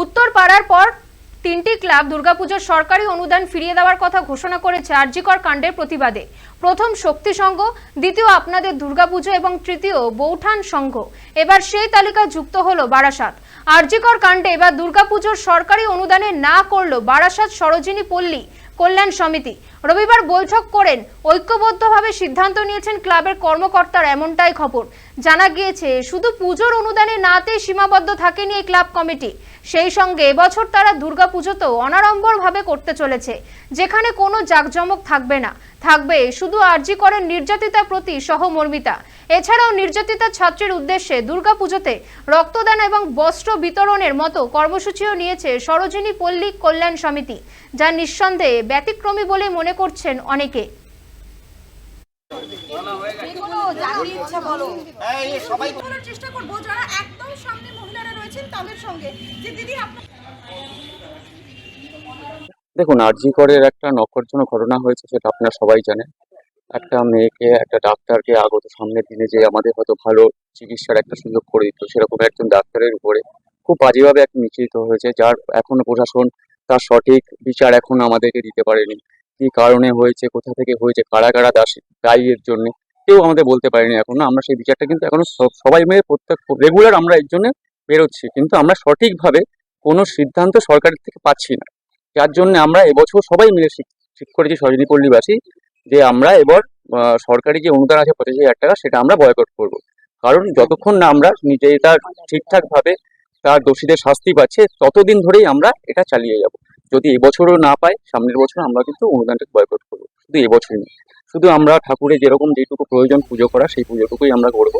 উত্তর পাড়ার পর তিনটি ক্লাব দুর্গাপুজোর সরকারি অনুদান ফিরিয়ে দেওয়ার কথা ঘোষণা করেছে আরজিকর কাণ্ডের প্রতিবাদে। প্রথম শক্তি সংঘ, দ্বিতীয় আপনাদের দুর্গাপুজো এবং তৃতীয় বৌঠান সংঘ। এবার সেই তালিকা যুক্ত হলো বারাসাত। আরজিকর কাণ্ডে এবার দুর্গাপুজোর সরকারি অনুদানে না করল বারাসাত সরোজিনী পল্লী। কল্যাণ সমিতি। রবিবার বৈঠক করেন, ঐক্যবদ্ধভাবে সিদ্ধান্ত নিয়েছেন ক্লাবের কর্মকর্তার, এমনটাই খবর। জানা গিয়েছে, শুধু পুজোর অনুদানে নাতে সীমাবদ্ধ থাকেনি এই ক্লাব কমিটি। সেই সঙ্গে এবছর তারা দুর্গাপুজো দুর্গাপুজোতেও অনাড়ম্বরভাবে করতে চলেছে, যেখানে কোনো জাঁকজমক থাকবে না। থাকবে, শুধু আর্জি করেন নির্যাতিতার প্রতি সহমর্মিতা। এছাড়াও নির্যাতিতা ছাত্রীর উদ্দেশ্যে দুর্গাপুজোতে রক্তদান এবং বস্ত্র বিতরণের মতো কর্মসূচিও নিয়েছে সরোজিনী পল্লী কল্যাণ সমিতি যা নিঃসন্দেহে ব্যতিক্রমী বলে মনে করছেন অনেকে। ইচ্ছা বলো। সবাই চেষ্টা করব যারা একদম সামনে মহিলারা রয়েছেন তাদের সঙ্গে। যে দিদি দেখুন আরজি করের একটা নক্ষরজনক ঘটনা হয়েছে সেটা আপনারা সবাই জানেন। একটা মেয়েকে, একটা ডাক্তারকে আগত সামনের দিনে যে আমাদের হয়তো ভালো চিকিৎসার একটা সুযোগ করে দিত, সেরকম একজন ডাক্তারের উপরে খুব বাজেভাবে এক নিশ্চিত হয়েছে, যার এখনও প্রশাসন তার সঠিক বিচার এখন আমাদেরকে দিতে পারেনি। কি কারণে হয়েছে, কোথা থেকে হয়েছে, কারা কারা দাস দায়ী এর জন্য কেউ আমাদের বলতে পারেনি এখনও। আমরা সেই বিচারটা কিন্তু এখনও সব- সবাই মিলে প্রত্যেক, রেগুলার আমরা এর জন্য বেরোচ্ছি, কিন্তু আমরা সঠিকভাবে কোনো সিদ্ধান্ত সরকারের থেকে পাচ্ছি না। যার জন্য আমরা এবছর সবাই মিলে ঠিক- করেছি সজনী পল্লীবাসী। যে আমরা এবার সরকারি যে অনুদান আছে পঁচিশ হাজার টাকা, সেটা আমরা বয়কট করব। কারণ যতক্ষণ না আমরা নিজে তার ঠিকঠাক ভাবে তার দোষীদের শাস্তি পাচ্ছে, ততদিন ধরেই আমরা এটা চালিয়ে যাব। যদি এবছরও না পাই সামনের বছর আমরা কিন্তু অনুদানটাকে বয়কট করব। শুধু এবছরই শুধু আমরা ঠাকুরের যেরকম যেটুকু প্রয়োজন পুজো করা, সেই পুজোটুকুই আমরা করব।